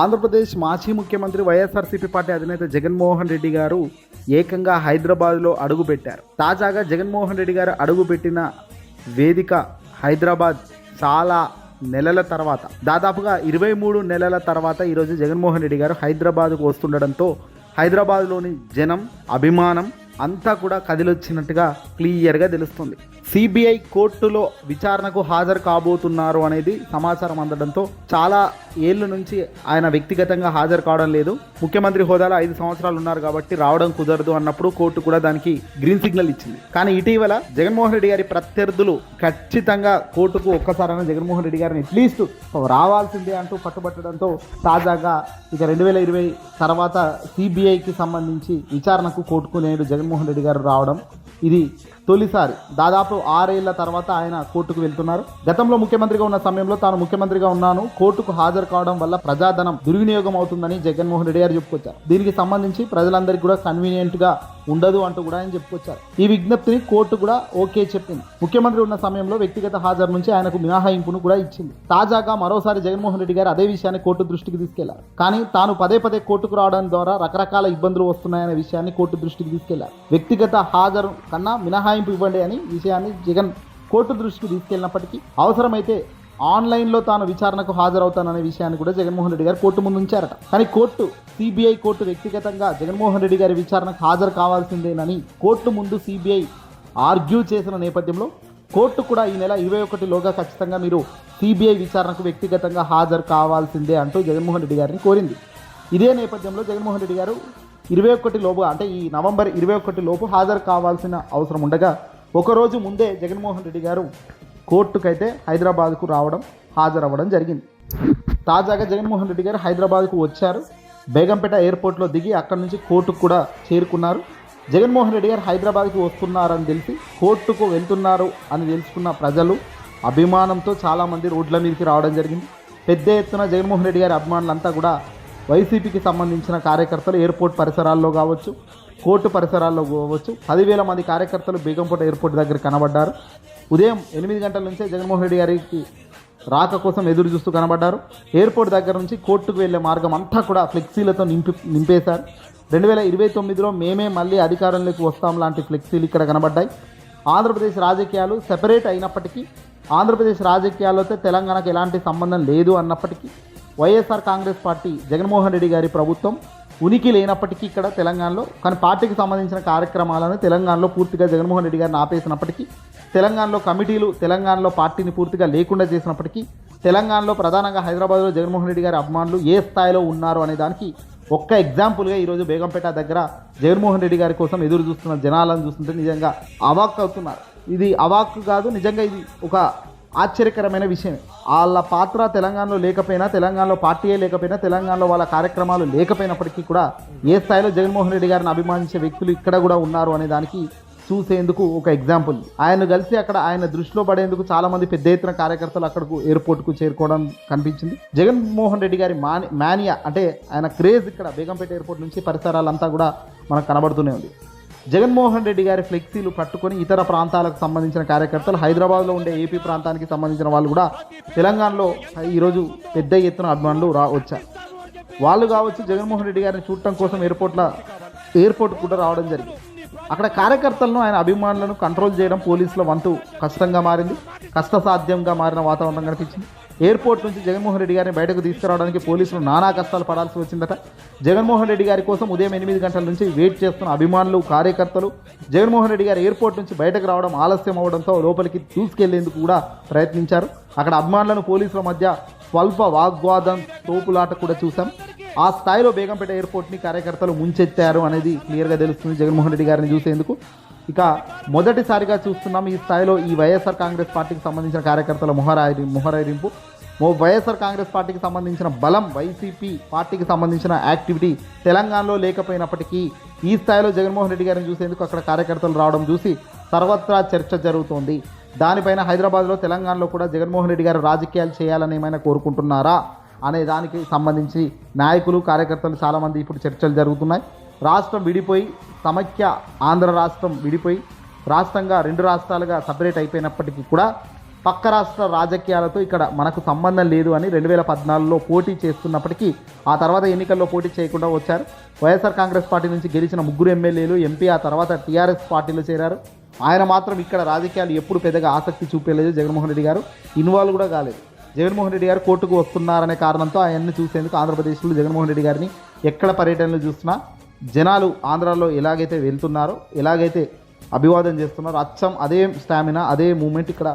ఆంధ్రప్రదేశ్ మాజీ ముఖ్యమంత్రి వైఎస్ఆర్సీపీ పార్టీ అధినేత జగన్మోహన్ రెడ్డి గారు ఏకంగా హైదరాబాద్లో అడుగుపెట్టారు తాజాగా జగన్మోహన్ రెడ్డి గారు అడుగుపెట్టిన వేదిక హైదరాబాద్ చాలా నెలల తర్వాత దాదాపుగా ఇరవై మూడు నెలల తర్వాత ఈరోజు జగన్మోహన్ రెడ్డి గారు హైదరాబాద్కు వస్తుండడంతో హైదరాబాద్లోని జనం అభిమానం అంతా కూడా కదిలొచ్చినట్టుగా క్లియర్గా తెలుస్తుంది. సిబిఐ కోర్టులో విచారణకు హాజరు కాబోతున్నారు అనేది సమాచారం అందడంతో చాలా ఏళ్ళ నుంచి ఆయన వ్యక్తిగతంగా హాజరు కావడం లేదు. ముఖ్యమంత్రి హోదాలో ఐదు సంవత్సరాలు ఉన్నారు కాబట్టి రావడం కుదరదు అన్నప్పుడు కోర్టు కూడా దానికి గ్రీన్ సిగ్నల్ ఇచ్చింది. కానీ ఇటీవల జగన్మోహన్ రెడ్డి గారి ప్రత్యర్థులు ఖచ్చితంగా కోర్టుకు ఒక్కసారైనా జగన్మోహన్ రెడ్డి గారిని అట్లీస్ట్ రావాల్సిందే అంటూ పట్టుబట్టడంతో తాజాగా ఇక రెండు వేల ఇరవై తర్వాత సిబిఐకి సంబంధించి విచారణకు కోర్టుకు నేడు జగన్మోహన్ రెడ్డి గారు రావడం ఇది తొలిసారి దాదాపు ఆరేళ్ళ తర్వాత ఆయన కోర్టుకు వెళ్తున్నారు. గతంలో ముఖ్యమంత్రిగా ఉన్న సమయంలో తాను ముఖ్యమంత్రిగా ఉన్నాను. కోర్టుకు హాజరు కావడం వల్ల ప్రజాధనం దుర్వినియోగం అవుతుందని జగన్మోహన్ రెడ్డి గారు చెప్పుకొచ్చారు. దీనికి సంబంధించి ప్రజలందరికీ కూడా కన్వీనియంట్గా ఉండదు అంటూ కూడా ఆయన చెప్పుకొచ్చారు. ఈ విజ్ఞప్తిని కోర్టు కూడా ఓకే చెప్పింది. ముఖ్యమంత్రి ఉన్న సమయంలో వ్యక్తిగత హాజరు నుంచి ఆయనకు మినహాయింపును కూడా ఇచ్చింది. తాజాగా మరోసారి జగన్మోహన్ రెడ్డి గారు అదే విషయాన్ని కోర్టు దృష్టికి తీసుకెళ్ళారు. కానీ తాను పదే పదే కోర్టుకు రావడం ద్వారా రకరకాల ఇబ్బందులు వస్తున్నాయనే విషయాన్ని కోర్టు దృష్టికి తీసుకెళ్ళారు. వ్యక్తిగత హాజరు కన్నా మినహాయింపు ఇవ్వండి అని విషయాన్ని జగన్ కోర్టు దృష్టికి తీసుకెళ్ళినప్పటికీ అవసరమైతే ఆన్లైన్లో తాను విచారణకు హాజరవుతాననే విషయాన్ని కూడా జగన్మోహన్ రెడ్డి గారు కోర్టు ముందు ఉంచారట. కానీ కోర్టు సిబిఐ కోర్టు వ్యక్తిగతంగా జగన్మోహన్ రెడ్డి గారి విచారణకు హాజరు కావాల్సిందేనని కోర్టు ముందు సిబిఐ ఆర్గ్యూ చేసిన నేపథ్యంలో కోర్టు కూడా ఈ నెల ఇరవై ఒకటిలోగా ఖచ్చితంగా మీరు సిబిఐ విచారణకు వ్యక్తిగతంగా హాజరు కావాల్సిందే అంటూ జగన్మోహన్ రెడ్డి గారిని కోరింది. ఇదే నేపథ్యంలో జగన్మోహన్ రెడ్డి గారు ఇరవై ఒకటి లోపు అంటే ఈ నవంబర్ ఇరవై ఒకటి లోపు హాజరు కావాల్సిన అవసరం ఉండగా ఒకరోజు ముందే జగన్మోహన్ రెడ్డి గారు కోర్టుకైతే హైదరాబాద్కు రావడం హాజరవ్వడం జరిగింది. తాజాగా జగన్మోహన్ రెడ్డి గారు హైదరాబాద్కు వచ్చారు. బేగంపేట ఎయిర్పోర్ట్లో దిగి అక్కడి నుంచి కోర్టుకు కూడా చేరుకున్నారు. జగన్మోహన్ రెడ్డి గారు హైదరాబాద్కి వస్తున్నారని తెలిసి కోర్టుకు వెళ్తున్నారు అని తెలుసుకున్న ప్రజలు అభిమానంతో చాలామంది రోడ్ల మీదకి రావడం జరిగింది. పెద్ద ఎత్తున జగన్మోహన్ రెడ్డి గారి అభిమానులంతా కూడా వైసీపీకి సంబంధించిన కార్యకర్తలు ఎయిర్పోర్ట్ పరిసరాల్లో కావచ్చు కోర్టు పరిసరాల్లో కావచ్చు. పదివేల మంది కార్యకర్తలు బేగంపేట ఎయిర్పోర్ట్ దగ్గర కనబడ్డారు. ఉదయం ఎనిమిది గంటల నుంచే జగన్మోహన్ రెడ్డి గారికి రాక కోసం ఎదురు చూస్తూ కనబడ్డారు. ఎయిర్పోర్ట్ దగ్గర నుంచి కోర్టుకు వెళ్ళే మార్గం అంతా కూడా ఫ్లెక్సీలతో నింపి నింపేశారు. రెండు వేల ఇరవై తొమ్మిదిలో మేమే మళ్ళీ అధికారంలోకి వస్తాం లాంటి ఫ్లెక్సీలు ఇక్కడ కనబడ్డాయి. ఆంధ్రప్రదేశ్ రాజకీయాలు సెపరేట్ అయినప్పటికీ ఆంధ్రప్రదేశ్ రాజకీయాలతో తెలంగాణకు ఎలాంటి సంబంధం లేదు అన్నప్పటికీ వైఎస్ఆర్ కాంగ్రెస్ పార్టీ జగన్మోహన్ రెడ్డి గారి ప్రభుత్వం ఉనికి లేనప్పటికీ ఇక్కడ తెలంగాణలో కానీ పార్టీకి సంబంధించిన కార్యక్రమాలను తెలంగాణలో పూర్తిగా జగన్మోహన్ రెడ్డి గారిని ఆపేసినప్పటికీ తెలంగాణలో కమిటీలు తెలంగాణలో పార్టీని పూర్తిగా లేకుండా చేసినప్పటికీ తెలంగాణలో ప్రధానంగా హైదరాబాద్లో జగన్మోహన్ రెడ్డి గారి అభిమానులు ఏ స్థాయిలో ఉన్నారు అనే దానికి ఒక్క ఎగ్జాంపుల్గా ఈరోజు బేగంపేట దగ్గర జగన్మోహన్ రెడ్డి గారి కోసం ఎదురు చూస్తున్న జనాలను చూస్తుంటే నిజంగా అవాక్ అవుతున్నారు. ఇది అవాక్ కాదు నిజంగా ఇది ఒక ఆశ్చర్యకరమైన విషయం వాళ్ళ పాత్ర తెలంగాణలో లేకపోయినా తెలంగాణలో పార్టీయే లేకపోయినా తెలంగాణలో వాళ్ళ కార్యక్రమాలు లేకపోయినప్పటికీ కూడా ఏ స్థాయిలో జగన్మోహన్ రెడ్డి గారిని అభిమానించే వ్యక్తులు ఇక్కడ కూడా ఉన్నారు అనే దానికి చూసేందుకు ఒక ఎగ్జాంపుల్ ఆయన కలిసి అక్కడ ఆయన దృష్టిలో పడేందుకు చాలామంది పెద్ద ఎత్తున కార్యకర్తలు అక్కడకు ఎయిర్పోర్ట్కు చేరుకోవడం కనిపించింది. జగన్మోహన్ రెడ్డి గారి మాని మానియా అంటే ఆయన క్రేజ్ ఇక్కడ బేగంపేట ఎయిర్పోర్ట్ నుంచి పరిసరాలంతా కూడా మనకు కనబడుతూనే ఉంది. జగన్మోహన్ రెడ్డి గారి ఫ్లెక్సీలు పట్టుకొని ఇతర ప్రాంతాలకు సంబంధించిన కార్యకర్తలు హైదరాబాద్లో ఉండే ఏపీ ప్రాంతానికి సంబంధించిన వాళ్ళు కూడా తెలంగాణలో ఈరోజు పెద్ద ఎత్తున అభిమానులు రా వచ్చారు వాళ్ళు కావచ్చు జగన్మోహన్ రెడ్డి గారిని చూడటం కోసం ఎయిర్పోర్ట్ల ఎయిర్పోర్ట్ కూడా రావడం జరిగింది. అక్కడ కార్యకర్తలను ఆయన అభిమానులను కంట్రోల్ చేయడం పోలీసుల వంతు కష్టంగా మారింది. కష్టసాధ్యంగా మారిన వాతావరణం కనిపించింది. ఎయిర్పోర్ట్ నుంచి జగన్మోహన్ రెడ్డి గారిని బయటకు తీసుకురావడానికి పోలీసులు నానా కష్టాలు పడాల్సి వచ్చిందట. జగన్మోహన్ రెడ్డి గారి కోసం ఉదయం ఎనిమిది గంటల నుంచి వెయిట్ చేస్తున్న అభిమానులు కార్యకర్తలు జగన్మోహన్ రెడ్డి గారు ఎయిర్పోర్ట్ నుంచి బయటకు రావడం ఆలస్యం అవడంతో లోపలికి తీసుకెళ్ళేందుకు కూడా ప్రయత్నించారు. అక్కడ అభిమానులను పోలీసుల మధ్య స్వల్ప వాగ్వాదం తోపులాట కూడా చూసాం ఆ స్థాయిలో బేగంపేట ఎయిర్పోర్ట్ని కార్యకర్తలు ముంచెత్తారు అనేది క్లియర్గా తెలుస్తుంది జగన్మోహన్ రెడ్డి గారిని చూసేందుకు. ఇక మొదటిసారిగా చూస్తున్నాం ఈ స్థాయిలో ఈ వైఎస్ఆర్ కాంగ్రెస్ పార్టీకి సంబంధించిన కార్యకర్తల మొహరాయి మొహరైరింపు. ఓ వైఎస్ఆర్ కాంగ్రెస్ పార్టీకి సంబంధించిన బలం వైసీపీ పార్టీకి సంబంధించిన యాక్టివిటీ తెలంగాణలో లేకపోయినప్పటికీ ఈ స్థాయిలో జగన్మోహన్ రెడ్డి గారిని చూసేందుకు అక్కడ కార్యకర్తలు రావడం చూసి సర్వత్రా చర్చ జరుగుతోంది. దానిపైన హైదరాబాద్లో తెలంగాణలో కూడా జగన్మోహన్ రెడ్డి గారు రాజకీయాలు చేయాలని ఏమైనా కోరుకుంటున్నారా? అనే దానికి సంబంధించి నాయకులు కార్యకర్తలు చాలామంది ఇప్పుడు చర్చలు జరుగుతున్నాయి. రాష్ట్రం విడిపోయి సమైక్య ఆంధ్ర రాష్ట్రం విడిపోయి రాష్ట్రంగా రెండు రాష్ట్రాలుగా సపరేట్ అయిపోయినప్పటికీ కూడా పక్క రాష్ట్ర రాజకీయాలతో ఇక్కడ మనకు సంబంధం లేదు అని రెండు వేల పద్నాలుగులో పోటీ చేస్తున్నప్పటికీ ఆ తర్వాత ఎన్నికల్లో పోటీ చేయకుండా వచ్చారు. వైఎస్ఆర్ కాంగ్రెస్ పార్టీ నుంచి గెలిచిన ముగ్గురు ఎమ్మెల్యేలు ఎంపీ ఆ తర్వాత టీఆర్ఎస్ పార్టీలో చేరారు. ఆయన మాత్రం ఇక్కడ రాజకీయాలు ఎప్పుడు పెద్దగా ఆసక్తి చూపేలేదు జగన్మోహన్ రెడ్డి గారు. ఇన్వాల్వ్ కూడా కాలేదు. జగన్మోహన్ రెడ్డి గారు కోర్టుకు వస్తున్నారనే కారణంతో ఆయన్ని చూసేందుకు ఆంధ్రప్రదేశ్లో జగన్మోహన్ రెడ్డి గారిని ఎక్కడ పర్యటనలు చూసినా జనాలు ఆంధ్రాలో ఎలాగైతే వెళ్తున్నారో ఎలాగైతే అభివాదం చేస్తున్నారో అచ్చం అదే స్టామినా అదే మూమెంట్ ఇక్కడ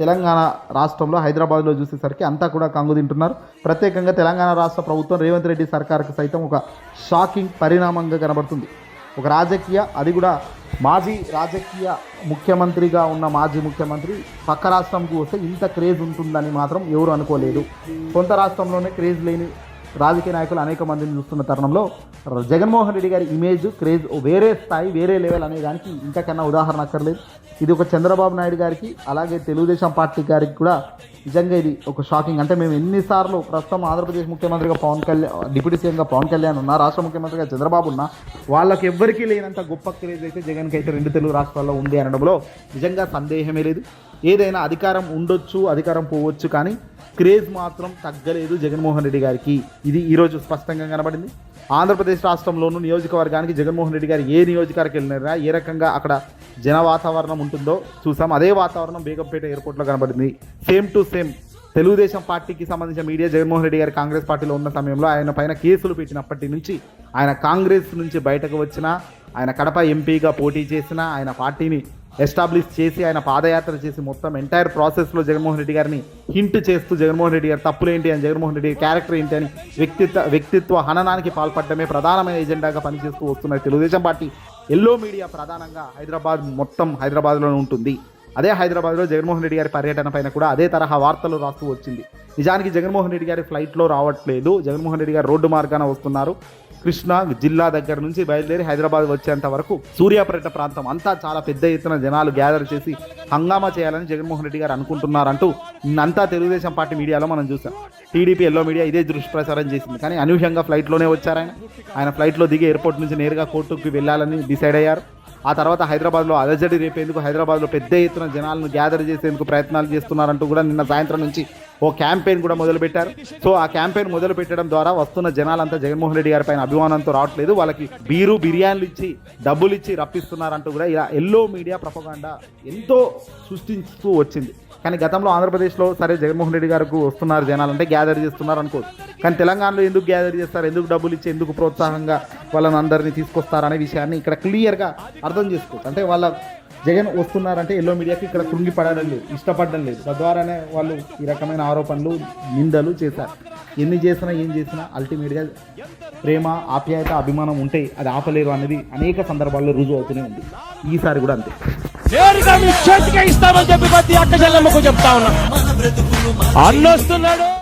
తెలంగాణ రాష్ట్రంలో హైదరాబాద్లో చూసేసరికి అంతా కూడా కంగు తింటున్నారు. ప్రత్యేకంగా తెలంగాణ రాష్ట్ర ప్రభుత్వం రేవంత్ రెడ్డి సర్కార్కి సైతం ఒక షాకింగ్ పరిణామంగా కనబడుతుంది. ఒక రాజకీయ అది కూడా మాజీ రాజకీయ ముఖ్యమంత్రిగా ఉన్న మాజీ ముఖ్యమంత్రి పక్క రాష్ట్రంకు వస్తే ఇంత క్రేజ్ ఉంటుందని మాత్రం ఎవరు అనుకోలేదు. సొంత రాష్ట్రంలోనే క్రేజ్ లేని రాజకీయ నాయకులు అనేక మందిని చూస్తున్న తరుణంలో జగన్మోహన్ రెడ్డి గారి ఇమేజ్ క్రేజ్ వేరే స్థాయి వేరే లెవెల్ అనే దానికి ఇంతకన్నా ఉదాహరణ అక్కర్లేదు. ఇది ఒక చంద్రబాబు నాయుడు గారికి అలాగే తెలుగుదేశం పార్టీ గారికి కూడా నిజంగా ఇది ఒక షాకింగ్ అంటే మేము ఎన్నిసార్లు ప్రస్తుతం ఆంధ్రప్రదేశ్ ముఖ్యమంత్రిగా పవన్ కళ్యాణ్ డిప్యూటీ సీఎంగా పవన్ కళ్యాణ్ ఉన్నా రాష్ట్ర ముఖ్యమంత్రిగా చంద్రబాబు ఉన్నా వాళ్ళకి ఎవ్వరికీ లేనంత గొప్ప క్రేజ్ అయితే జగన్కి అయితే రెండు తెలుగు రాష్ట్రాల్లో ఉంది అనడంలో నిజంగా సందేహమే లేదు. ఏదైనా అధికారం ఉండొచ్చు అధికారం పోవచ్చు కానీ క్రేజ్ మాత్రం తగ్గలేదు జగన్మోహన్ రెడ్డి గారికి. ఇది ఈరోజు స్పష్టంగా కనబడింది. ఆంధ్రప్రదేశ్ రాష్ట్రంలోనూ నియోజకవర్గానికి జగన్మోహన్ రెడ్డి గారు ఏ నియోజకవర్గం వెళ్ళినారా ఏ రకంగా అక్కడ జన వాతావరణం ఉంటుందో చూసాం. అదే వాతావరణం బేగంపేట ఎయిర్పోర్ట్లో కనబడింది. సేమ్ టు సేమ్ తెలుగుదేశం పార్టీకి సంబంధించిన మీడియా జగన్మోహన్ రెడ్డి గారు కాంగ్రెస్ పార్టీలో ఉన్న సమయంలో ఆయన పైన కేసులు పెట్టినప్పటి నుంచి ఆయన కాంగ్రెస్ నుంచి బయటకు వచ్చినా ఆయన కడప ఎంపీగా పోటీ చేసినా ఆయన పార్టీని ఎస్టాబ్లిష్ చేసి ఆయన పాదయాత్ర చేసి మొత్తం ఎంటైర్ ప్రాసెస్లో జగన్మోహన్ రెడ్డి గారిని హింట్ చేస్తూ జగన్మోహన్ రెడ్డి గారి తప్పులేంటి అని జగన్మోహన్ రెడ్డి గారి క్యారెక్టర్ ఏంటి అని వ్యక్తిత్వ వ్యక్తిత్వ హననానికి పాల్పడమే ప్రధానమైన ఎజెండాగా పనిచేస్తూ వస్తున్న తెలుగుదేశం పార్టీ ఎల్లో మీడియా ప్రధానంగా హైదరాబాద్ మొత్తం హైదరాబాద్లోనే ఉంటుంది. అదే హైదరాబాద్లో జగన్మోహన్ రెడ్డి గారి పర్యటన పైన కూడా అదే తరహా వార్తలు రాస్తూ వచ్చింది. నిజానికి జగన్మోహన్ రెడ్డి గారి ఫ్లైట్లో రావట్లేదు. జగన్మోహన్ రెడ్డి గారు రోడ్డు మార్గాన వస్తున్నారు. కృష్ణా జిల్లా దగ్గర నుంచి బయలుదేరి హైదరాబాద్ వచ్చేంత వరకు సూర్యాపేట ప్రాంతం అంతా చాలా పెద్ద ఎత్తున జనాలు గ్యాదర్ చేసి హంగామా చేయాలని జగన్మోహన్ రెడ్డి గారు అనుకుంటున్నారంటూ అంతా తెలుగుదేశం పార్టీ మీడియాలో మనం చూసాం. టీడీపీ ఎల్లో మీడియా ఇదే దుష్ప్రచారం చేసింది. కానీ అనూహ్యంగా ఫ్లైట్లోనే వచ్చారాయన ఆయన. ఫ్లైట్లో దిగి ఎయిర్పోర్ట్ నుంచి నేరుగా కోర్టుకి వెళ్ళాలని డిసైడ్ అయ్యారు. ఆ తర్వాత హైదరాబాద్లో అలజడి రేపేందుకు హైదరాబాద్లో పెద్ద ఎత్తున జనాలను గ్యాదర్ చేసేందుకు ప్రయత్నాలు చేస్తున్నారంటూ కూడా నిన్న సాయంత్రం నుంచి ఓ క్యాంపెయిన్ కూడా మొదలుపెట్టారు. సో ఆ క్యాంపెయిన్ మొదలు పెట్టడం ద్వారా వస్తున్న జనాలంతా జగన్మోహన్ రెడ్డి గారి పైన అభిమానంతో రావట్లేదు. వాళ్ళకి బీరు బిర్యానీలు ఇచ్చి డబ్బులు ఇచ్చి రప్పిస్తున్నారంటూ కూడా ఇలా ఎల్లో మీడియా ప్రపగాండా ఎంతో సృష్టిస్తూ వచ్చింది. కానీ గతంలో ఆంధ్రప్రదేశ్లో సరే జగన్మోహన్ రెడ్డి గారికి వస్తున్నారు జనాలంటే గ్యాదర్ చేస్తున్నారు అనుకోవచ్చు కానీ తెలంగాణలో ఎందుకు గ్యాదర్ చేస్తారు? ఎందుకు డబ్బులు ఇచ్చి ఎందుకు ప్రోత్సాహంగా వాళ్ళని అందరినీ తీసుకొస్తారనే విషయాన్ని ఇక్కడ క్లియర్గా అర్థం చేసుకోవచ్చు. అంటే వాళ్ళ జగన్ వస్తున్నారంటే ఎల్లో మీడియాకి ఇక్కడ కృంగిపడడం లేదు ఇష్టపడడం లేదు. తద్వారానే వాళ్ళు ఈ రకమైన ఆరోపణలు నిందలు చేశారు. ఎన్ని చేసినా ఏం చేసినా అల్టిమేట్గా ప్రేమ ఆప్యాయత అభిమానం ఉంటే అది ఆపలేరు అనేది అనేక సందర్భాల్లో రుజువు అవుతూనే ఉంది. ఈసారి కూడా అంతే. నేరుగా మీ చేతికే ఇస్తామని చెప్పి ప్రతి అక్క చెల్లెమ్మకు చెప్తా ఉన్నా. అన్నొస్తున్నాడు.